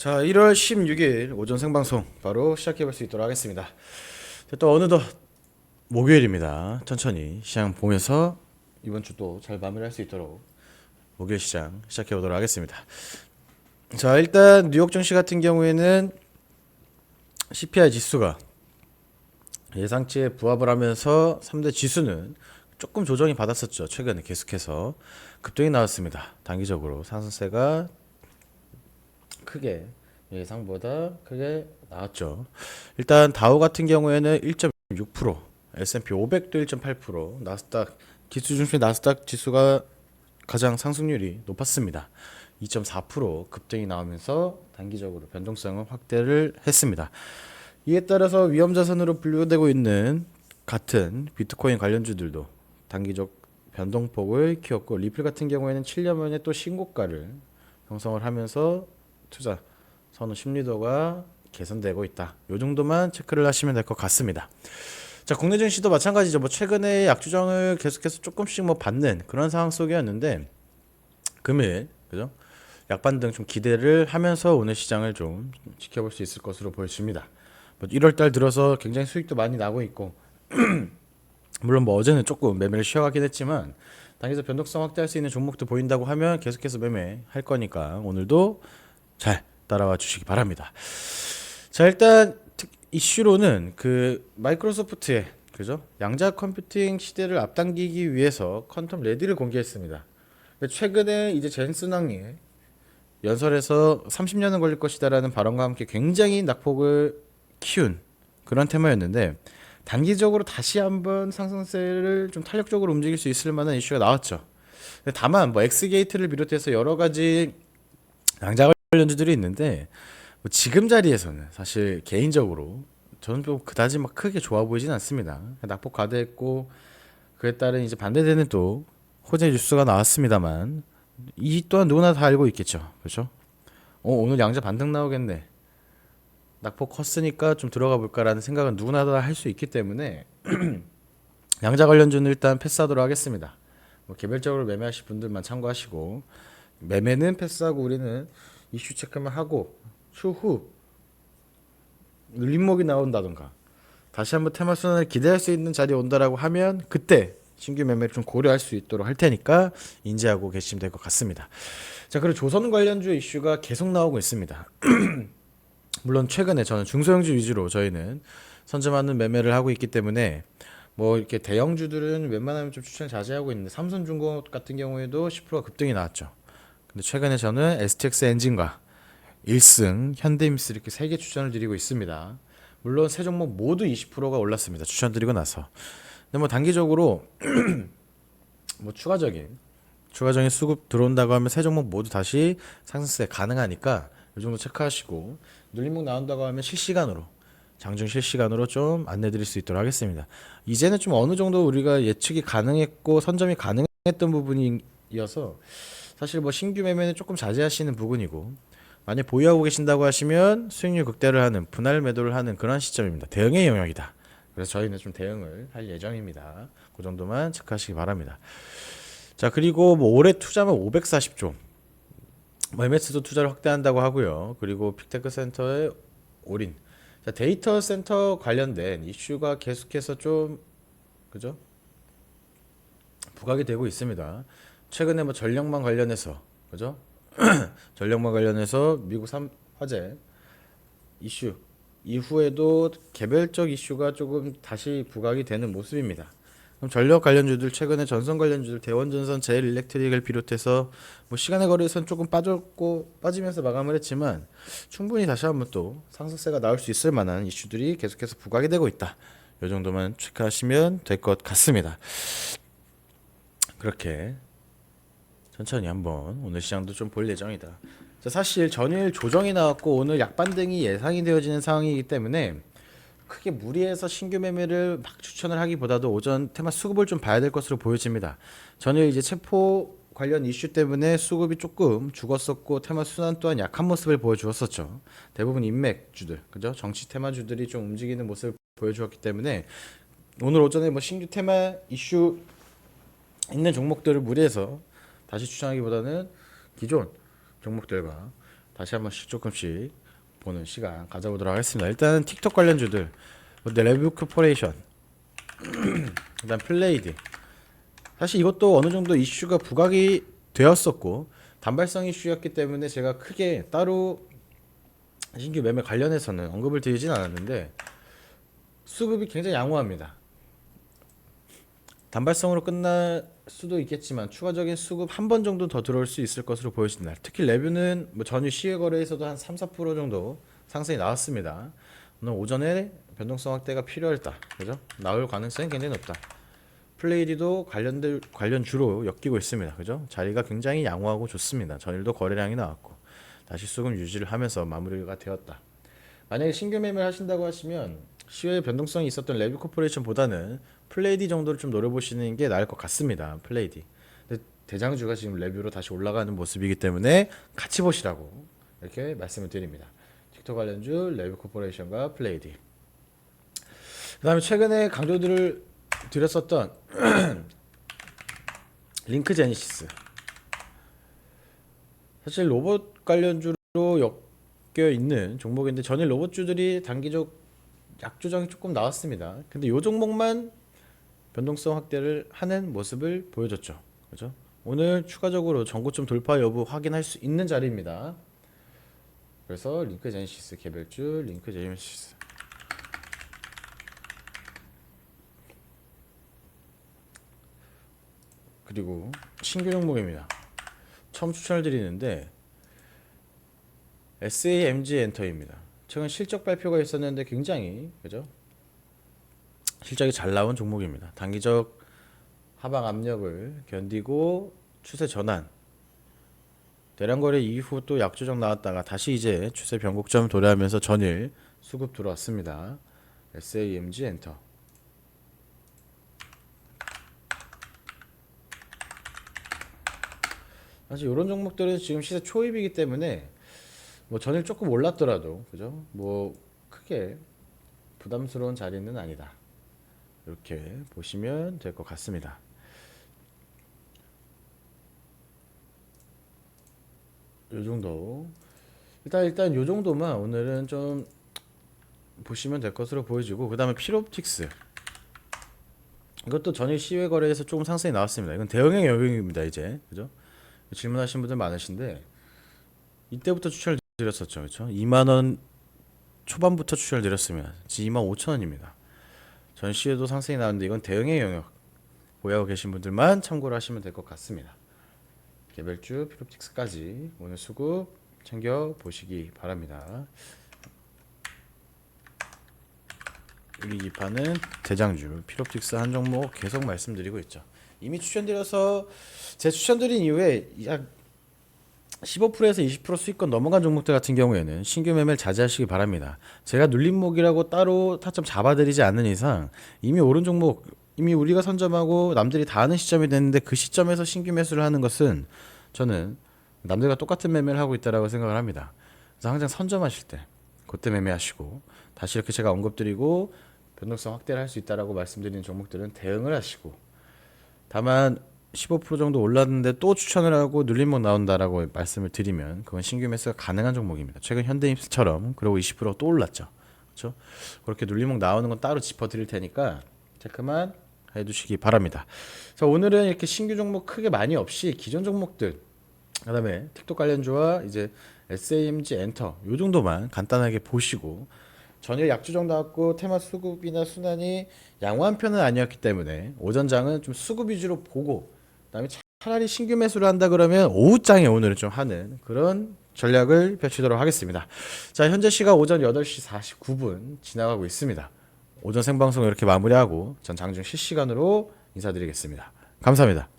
자, 1월 16일 오전 생방송 바로 시작해 볼 수 있도록 하겠습니다. 자, 또 어느덧 목요일입니다. 천천히 시장 보면서 이번 주 또 잘 마무리할 수 있도록 목요일 시장 시작해 보도록 하겠습니다. 자, 일단 뉴욕 증시 같은 경우에는 CPI 지수가 예상치에 부합을 하면서 3대 지수는 조금 조정이 받았었죠. 최근에 계속해서 급등이 나왔습니다. 단기적으로 상승세가 크게 예상보다 크게 나왔죠. 일단 다우 같은 경우에는 1.6%, S&P 500도 1.8%, 나스닥 기술 중심의 나스닥 지수가 가장 상승률이 높았습니다. 2.4% 급등이 나오면서 단기적으로 변동성을 확대를 했습니다. 이에 따라서 위험 자산으로 분류되고 있는 같은 비트코인 관련주들도 단기적 변동폭을 키웠고 리플 같은 경우에는 7년 만에 또 신고가를 형성을 하면서 투자 선호 심리도가 개선되고 있다. 요 정도만 체크를 하시면 될 것 같습니다. 자, 국내 증시도 마찬가지죠. 뭐 최근에 약주정을 계속해서 조금씩 뭐 받는 그런 상황 속이었는데 금일 그죠? 약반등 좀 기대를 하면서 오늘 시장을 좀 지켜볼 수 있을 것으로 보여집니다. 뭐 1월 달 들어서 굉장히 수익도 많이 나고 있고 물론 뭐 어제는 조금 매매를 쉬어가긴 했지만 당에서 변동성 확대할 수 있는 종목도 보인다고 하면 계속해서 매매할 거니까 오늘도 잘 따라와 주시기 바랍니다. 자 일단 특- 이슈로는 그 마이크로소프트의 그죠 양자 컴퓨팅 시대를 앞당기기 위해서 퀀텀 레디를 공개했습니다. 최근에 이제 젠슨 왕이 연설에서 30년은 걸릴 것이다라는 발언과 함께 굉장히 낙폭을 키운 그런 테마였는데 단기적으로 다시 한번 상승세를 좀 탄력적으로 움직일 수 있을 만한 이슈가 나왔죠. 다만 뭐 엑스게이트를 비롯해서 여러 가지 양자 관 련주들이 있는데 뭐 지금 자리에서는 사실 개인적으로 저는 좀 그다지 막 크게 좋아 보이진 않습니다. 낙폭 과대했고 그에 따른 이제 반대되는 또 호재 뉴스가 나왔습니다만 이 또한 누구나 다 알고 있겠죠. 그렇죠? 어, 오늘 양자 반등 나오겠네. 낙폭 컸으니까 좀 들어가 볼까라는 생각은 누구나 다 할 수 있기 때문에 양자 관련주는 일단 패스하도록 하겠습니다. 뭐 개별적으로 매매하실 분들만 참고하시고 매매는 패스하고 우리는 이슈 체크만 하고 추후 눌림목이 나온다던가 다시 한번 테마 순환을 기대할 수 있는 자리에 온다라고 하면 그때 신규 매매를 좀 고려할 수 있도록 할 테니까 인지하고 계시면 될 것 같습니다. 자 그리고 조선 관련주 이슈가 계속 나오고 있습니다. 물론 최근에 저는 중소형주 위주로 저희는 선점하는 매매를 하고 있기 때문에 뭐 이렇게 대형주들은 웬만하면 좀 추천 자제하고 있는데 삼성중공업 같은 경우에도 10%가 급등이 나왔죠. 근데 최근에 저는 STX 엔진과 1승, 현대임스 이렇게 세 개 추천을 드리고 있습니다. 물론 세 종목 모두 20%가 올랐습니다. 추천드리고 나서. 근데 뭐 단기적으로 뭐 추가적인 추가적인 수급 들어온다고 하면 세 종목 모두 다시 상승세 가능하니까 이 정도 체크하시고 눌림목 나온다고 하면 실시간으로 장중 실시간으로 좀 안내드릴 수 있도록 하겠습니다. 이제는 좀 어느 정도 우리가 예측이 가능했고 선점이 가능했던 부분이어서 사실 뭐 신규 매매는 조금 자제하시는 부분이고 만약 보유하고 계신다고 하시면 수익률 극대를 하는 분할 매도를 하는 그런 시점입니다. 대응의 영역이다. 그래서 저희는 좀 대응을 할 예정입니다. 그 정도만 체크하시기 바랍니다. 자 그리고 뭐 올해 투자만 540조 뭐 MS도 투자를 확대한다고 하고요. 그리고 빅테크 센터의 올인. 자, 데이터 센터 관련된 이슈가 계속해서 좀 그죠? 부각이 되고 있습니다. 최근에 뭐 전력망 관련해서 그죠? 전력망 관련해서 미국 삼 화재 이슈 이후에도 개별적 이슈가 조금 다시 부각이 되는 모습입니다. 그럼 전력 관련주들 최근에 전선 관련주들 대원전선 제일 일렉트릭을 비롯해서 뭐 시간의 거리에선 조금 빠졌고 빠지면서 마감을 했지만 충분히 다시 한번 또 상승세가 나올 수 있을 만한 이슈들이 계속해서 부각이 되고 있다. 이 정도만 체크하시면 될 것 같습니다. 그렇게 천천히 한번 오늘 시장도 좀 볼 예정이다. 자, 사실 전일 조정이 나왔고 오늘 약반등이 예상이 되어지는 상황이기 때문에 크게 무리해서 신규 매매를 막 추천을 하기보다도 오전 테마 수급을 좀 봐야 될 것으로 보여집니다. 전혀 이제 체포 관련 이슈 때문에 수급이 조금 죽었었고 테마 순환 또한 약한 모습을 보여주었었죠. 대부분 인맥주들, 그죠? 정치 테마주들이 좀 움직이는 모습을 보여주었기 때문에 오늘 오전에 뭐 신규 테마 이슈 있는 종목들을 무리해서 다시 추천하기보다는 기존 종목들과 다시 한 번씩 조금씩 보는 시간 가져보도록 하겠습니다. 일단은 틱톡 관련주들, 근데 레뷰 코퍼레이션, 그다음 플레이드. 사실 이것도 어느 정도 이슈가 부각이 되었었고 단발성 이슈였기 때문에 제가 크게 따로 신규 매매 관련해서는 언급을 드리진 않았는데 수급이 굉장히 양호합니다. 단발성으로 끝날 수도 있겠지만 추가적인 수급 한 번 정도 더 들어올 수 있을 것으로 보여진다. 특히 레뷰는 뭐 전일 시외 거래에서도 한 3, 4% 정도 상승이 나왔습니다. 오늘 오전에 변동성 확대가 필요했다. 그죠? 나올 가능성이 굉장히 높다. 플레이디도 관련들 관련 주로 엮이고 있습니다. 그죠? 자리가 굉장히 양호하고 좋습니다. 전일도 거래량이 나왔고 다시 수급 유지를 하면서 마무리가 되었다. 만약에 신규 매매를 하신다고 하시면 시외 변동성이 있었던 레뷰 코퍼레이션보다는 플레이디 정도를 좀 노려보시는 게 나을 것 같습니다. 플레이디. 대장주가 지금 레뷰로 다시 올라가는 모습이기 때문에 같이 보시라고 이렇게 말씀을 드립니다. 틱톡 관련주 레뷰 코퍼레이션과 플레이디. 그다음에 최근에 강조들을 드렸었던 링크 제니시스. 사실 로봇 관련주로 엮여 있는 종목인데 전일 로봇주들이 단기적 약조정이 조금 나왔습니다. 근데 요 종목만 변동성 확대를 하는 모습을 보여줬죠. 그죠? 오늘 추가적으로 전고점 돌파 여부 확인할 수 있는 자리입니다. 그래서 링크 제니시스 개별주 링크 제니시스 그리고 신규 종목입니다. 처음 추천을 드리는데 SAMG 엔터입니다. 최근 실적 발표가 있었는데 굉장히 그죠? 실적이 잘 나온 종목입니다. 단기적 하방 압력을 견디고 추세 전환. 대량 거래 이후 또 약조정 나왔다가 다시 이제 추세 변곡점 도래하면서 전일 수급 들어왔습니다. SAMG 엔터. 사실 이런 종목들은 지금 시세 초입이기 때문에 뭐 전일 조금 올랐더라도 그죠? 뭐 크게 부담스러운 자리는 아니다. 이렇게 보시면 될 것 같습니다. 요 정도. 일단 일단 요 정도만 오늘은 좀 보시면 될 것으로 보여지고 그다음에 필옵틱스. 이것도 전일 시외 거래에서 조금 상승이 나왔습니다. 이건 대형의 영역입니다, 이제. 그죠? 질문하신 분들 많으신데 이때부터 추천을 드렸었죠. 그렇죠? 2만 원 초반부터 추천을 드렸습니다. 지금 2만 5천 원입니다. 전시에도 상승이 나왔는데 이건 대응의 영역 보유하고 계신 분들만 참고를 하시면 될 것 같습니다. 개별주 피롭틱스까지 오늘 수급 챙겨 보시기 바랍니다. 이 판은 대장주 피롭틱스 한 종목 계속 말씀드리고 있죠. 이미 추천드려서 제 추천드린 이후에 약 15%에서 20% 수익권 넘어간 종목들 같은 경우에는 신규 매매를 자제하시기 바랍니다. 제가 눌림목이라고 따로 타점 잡아드리지 않는 이상 이미 오른 종목 이미 우리가 선점하고 남들이 다 하는 시점이 됐는데 그 시점에서 신규 매수를 하는 것은 저는 남들과 똑같은 매매를 하고 있다라고 생각을 합니다. 그래서 항상 선점하실 때 그때 매매하시고 다시 이렇게 제가 언급드리고 변동성 확대를 할 수 있다라고 말씀드리는 종목들은 대응을 하시고 다만 15% 정도 올랐는데 또 추천을 하고 눌림목 나온다라고 말씀을 드리면 그건 신규 매수가 가능한 종목입니다. 최근 현대임스처럼 그리고 20%또 올랐죠. 그렇죠? 그렇게 눌림목 나오는 건 따로 짚어 드릴 테니까 체크만 해 두시기 바랍니다. 자, 오늘은 이렇게 신규 종목 크게 많이 없이 기존 종목들 그다음에 틱톡 관련주와 이제 SAMG 엔터 요 정도만 간단하게 보시고 전일 약주정 나왔고 테마 수급이나 순환이 양호한 편은 아니었기 때문에 오전장은 좀 수급 위주로 보고 그다음에 차라리 신규 매수를 한다 그러면 오후장에 오늘은 좀 하는 그런 전략을 펼치도록 하겠습니다. 자 현재 시각 오전 8시 49분 지나가고 있습니다. 오전 생방송 이렇게 마무리하고 전 장중 실시간으로 인사드리겠습니다. 감사합니다.